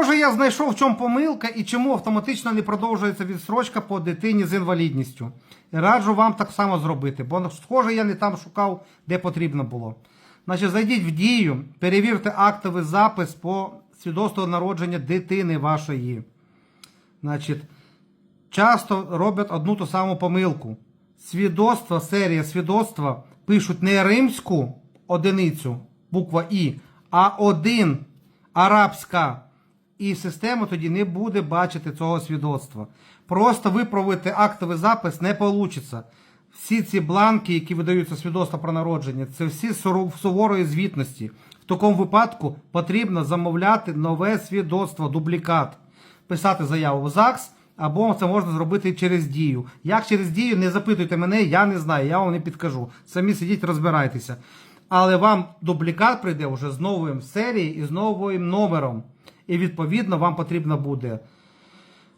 Може, я знайшов, в чому помилка і чому автоматично не продовжується відстрочка по дитині з інвалідністю. Раджу вам так само зробити, бо схоже, я не там шукав, де потрібно було. Значить, зайдіть в дію, перевірте актовий запис по свідоцтву народження дитини вашої. Значить, часто роблять одну ту саму помилку. Свідоцтво, серія свідоцтва пишуть не римську одиницю, буква І, а один арабська. І система тоді не буде бачити цього свідоцтва. Просто виправити актовий запис не вийде. Всі ці бланки, які видаються свідоцтва про народження, це всі суру- суворої звітності. В такому випадку потрібно замовляти нове свідоцтво, дублікат, писати заяву в ЗАГС, або це можна зробити через дію. Як через дію, не запитуйте мене, я не знаю, я вам не підкажу. Самі сидіть, розбирайтеся. Але вам дублікат прийде вже з новим серією і з новим номером. І відповідно вам потрібно буде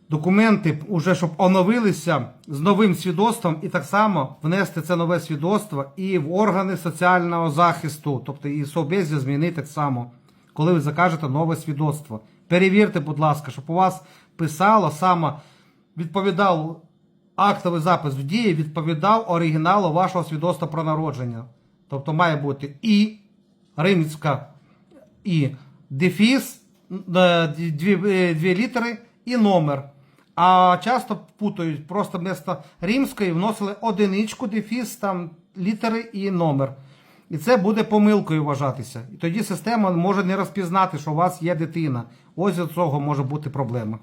документи, уже щоб оновилися з новим свідоцтвом, і так само внести це нове свідоцтво і в органи соціального захисту, тобто і собезі змінити так само, коли ви закажете нове свідоцтво. Перевірте, будь ласка, щоб у вас писало саме відповідав актовий запис в дії, відповідав оригіналу вашого свідоцтва про народження. Тобто має бути і римська, і дефіс, дві, е, дві літери і номер. А часто путають, просто вместо римської вносили одиничку, дефіс, там літери і номер. І це буде помилкою вважатися. І тоді система може не розпізнати, що у вас є дитина. Ось від цього може бути проблема.